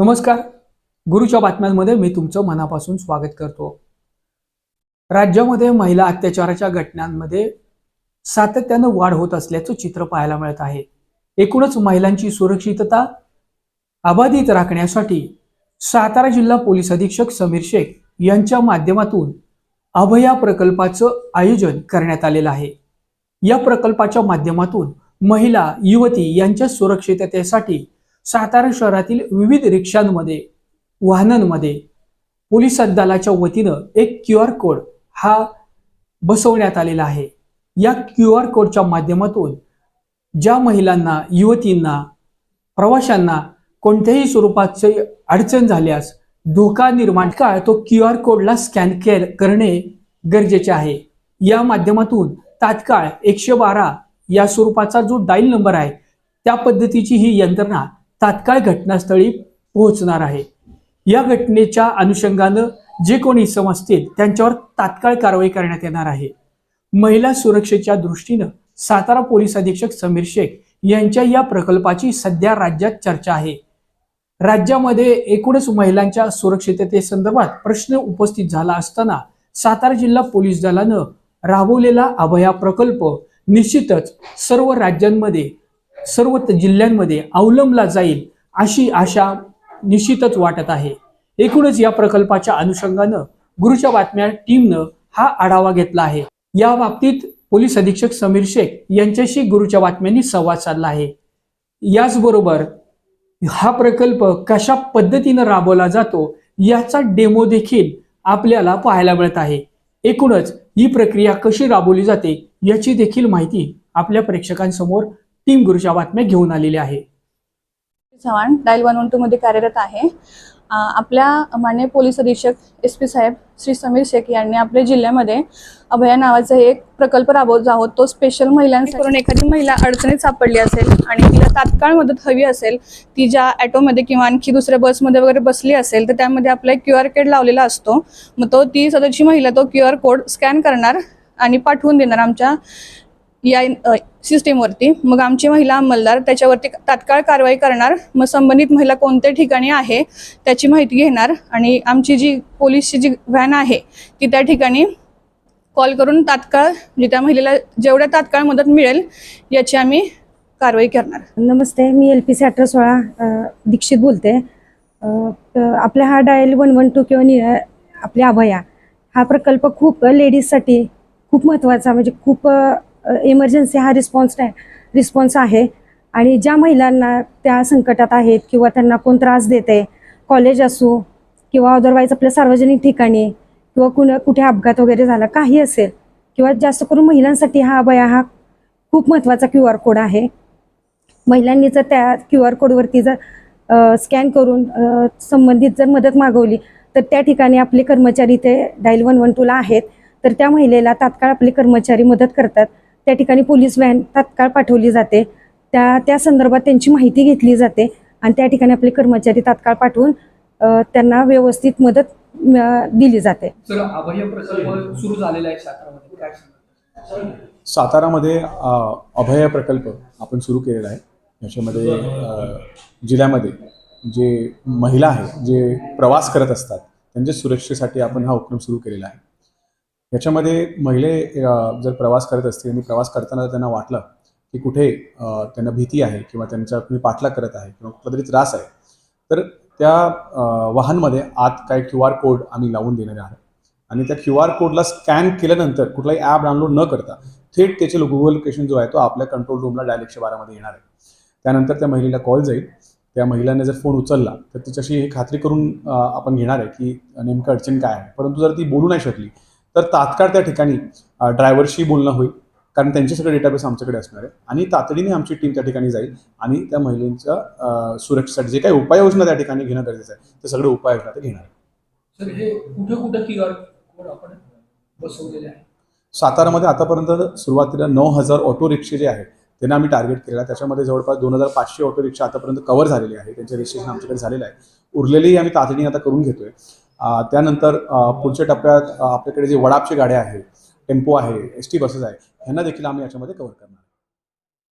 नमस्कार. गुरुच्या बातम्यांमध्ये मी तुमचं मनापासून स्वागत करतो. राज्यामध्ये महिला अत्याचाराच्या घटनांमध्ये सातत्यानं वाढ होत असल्याचं चित्र पाहायला मिळत आहे. एकूणच महिलांची सुरक्षितता अबाधित राखण्यासाठी सातारा जिल्हा पोलीस अधीक्षक समीर शेख यांच्या माध्यमातून अभया प्रकल्पाचं आयोजन करण्यात आलेलं आहे. या प्रकल्पाच्या माध्यमातून महिला युवती यांच्या सुरक्षिततेसाठी सातारा शहरातील विविध रिक्षांमध्ये वाहनांमध्ये पोलीस दलाच्या वतीनं एक क्यू आर कोड हा बसवण्यात आलेला आहे. या क्यू आर कोडच्या माध्यमातून ज्या महिलांना युवतींना प्रवाशांना कोणत्याही स्वरूपाचे अडचण झाल्यास धोका निर्माण काळ तो क्यू आर कोडला स्कॅन केअर करणे गरजेचे आहे. या माध्यमातून तात्काळ एकशे बारा या स्वरूपाचा जो डाईल नंबर आहे त्या पद्धतीची ही यंत्रणा तात्काळ घटनास्थळी पोहोचणार आहे. या घटनेच्या अनुषंगानं जे कोणी इसम असतील त्यांच्यावर तात्काळ कारवाई करण्यात येणार आहे. महिला सुरक्षेच्या दृष्टीनं सातारा पोलीस अधीक्षक समीर शेख यांच्या या प्रकल्पाची सध्या राज्यात चर्चा आहे. राज्यामध्ये एकूणच महिलांच्या सुरक्षिततेसंदर्भात प्रश्न उपस्थित झाला असताना सातारा जिल्हा पोलीस दलानं राबवलेला अभया प्रकल्प निश्चितच सर्व राज्यांमध्ये सर्व जिल्ह्यांमध्ये अवलंबला जाईल अशी आशा निश्चितच वाटत आहे. एकूणच या प्रकल्पाच्या अनुषंगानं गुरुच्या बातम्या टीमनं हा आढावा घेतला आहे. या बाबतीत पोलीस अधीक्षक समीर शेख यांच्याशी गुरुच्या बातम्यांनी संवाद साधला आहे. याचबरोबर हा प्रकल्प कशा पद्धतीनं राबवला जातो याचा डेमो देखील आपल्याला पाहायला मिळत आहे. एकूणच ही प्रक्रिया कशी राबवली जाते याची देखील माहिती आपल्या प्रेक्षकांसमोर टीम गुरुच्या बातम्या घेऊन आलेली आहे. Chavan dial one one two मध्ये कार्यरत आहे. आपल्या मान्य पोलीस अधीक्षक एस पी साहेब श्री समीर शेख यांनी आपल्या जिल्ह्यामध्ये अभया नावाचा एक प्रकल्प राबवत आहोत. तो स्पेशल महिलांसाठी करून एखादी महिला अडचणीत सापडली असेल आणि तिला तात्काळ मदत हवी असेल ती ज्या ॲटोमध्ये किंवा आणखी दुसऱ्या बसमध्ये वगैरे बसली असेल तर त्यामध्ये आपला एक क्यू आर कोड लावलेला असतो. मग तो ती सदरची महिला तो क्यू आर कोड स्कॅन करणार आणि पाठवून देणार आमच्या या सिस्टीमवरती मग आमची महिला अंमलदार त्याच्यावरती तात्काळ कारवाई करणार. मग संबंधित महिला कोणत्या ठिकाणी आहे त्याची माहिती घेणार. आणि आमची जी पोलीसची जी व्हॅन आहे ती त्या ठिकाणी कॉल करून तात्काळ म्हणजे त्या महिलेला जेवढ्या तात्काळ मदत मिळेल याची आम्ही कारवाई करणार. नमस्ते मी एल पी सी अठरा सोळा दीक्षित बोलते. आपल्या आपला हा डायल वन वन टू किंवा आपल्या अभया हा प्रकल्प खूप लेडीजसाठी खूप महत्त्वाचा म्हणजे खूप इमर्जन्सी हा रिस्पॉन्स रिस्पॉन्स आहे. आणि ज्या महिलांना त्या संकटात आहेत किंवा त्यांना कोण त्रास देते कॉलेज असो किंवा अदरवाईज आपल्या सार्वजनिक ठिकाणी किंवा कुणा कुठे अपघात वगैरे झाला काही असेल किंवा जास्त करून महिलांसाठी हा अभया हा खूप महत्त्वाचा क्यू आर कोड आहे. महिलांनी जर त्या क्यू आर कोडवरती जर स्कॅन करून संबंधित जर मदत मागवली तर त्या ठिकाणी आपले कर्मचारी ते डायल वन वन टूला आहेत. तर त्या महिलेला तात्काळ आपले कर्मचारी मदत करतात. त्या ठिकाणी पोलीस व्हॅन तात्काळ पाठवली जाते. त्या त्या संदर्भात त्यांची माहिती घेतली जाते आणि त्या ठिकाणी आपले कर्मचारी तात्काळ पाठवून त्यांना व्यवस्थित मदत दिली जाते. सर अभय प्रकल्प सुरू झालेला आहे सातारामध्ये. अभय प्रकल्प आपण सुरू केलेला आहे. याच्यामध्ये जिल्ह्यामध्ये जे महिला आहेत जे प्रवास करत असतात त्यांच्या सुरक्षेसाठी आपण हा उपक्रम सुरू केलेला आहे. याच्यामध्ये महिले जर प्रवास करत असतील आणि प्रवास करताना त्यांना वाटलं की कुठे त्यांना भीती आहे किंवा त्यांचा कुणी पाठलाग करत आहे किंवा कुठला तरी त्रास आहे तर त्या वाहनमध्ये आत काय क्यू आर कोड आम्ही लावून देणार आहोत. आणि त्या क्यू आर कोडला स्कॅन केल्यानंतर कुठलाही ॲप डाउनलोड न करता थेट त्याचे गुगल लोकेशन जो आहे तो आपल्या कंट्रोल रूमला डायल एकशे बारामध्ये येणार आहे. त्यानंतर त्या महिलेला कॉल जाईल. त्या महिलाने जर फोन उचलला तर तिच्याशी हे खात्री करून आपण घेणार आहे की नेमकं अडचण काय आहे. परंतु जर ती बोलू नाही शकली तर तात्काळ त्या ठिकाणी ड्रायव्हरशी बोलणं होईल. कारण त्यांचे सगळे डेटाबेस आमच्याकडे असणार आहे. आणि तातडीने आमची टीम त्या ठिकाणी जाईल आणि त्या महिलेच्या सुरक्षेसाठी जे काही उपाययोजना त्या ठिकाणी घेणं गरजेचं आहे ते सगळे उपाययोजना ते घेणार आहे सर हे कुठं कुठं क्यू आर कोड आपण बसवलेले आहे? सातारामध्ये आतापर्यंत सुरुवातीला नऊ हजार ऑटो रिक्षे जे आहेत त्यांना आम्ही टार्गेट केलेलं त्याच्यामध्ये जवळपास दोन हजार पाचशे ऑटो रिक्षा आतापर्यंत कव्हर झालेले आहे. त्यांचे रजिस्ट्रेशन आमच्याकडे झालेलं आहे. उरलेलेही आम्ही तातडीने आता करून घेतोय. त्यानंतर पुढच्या टप्प्यात आपल्याकडे जे वडापचे गाड्या आहेत टेम्पो आहे एस टी बसेस आहे ह्यांना देखील आम्ही याच्यामध्ये कव्हर करणार.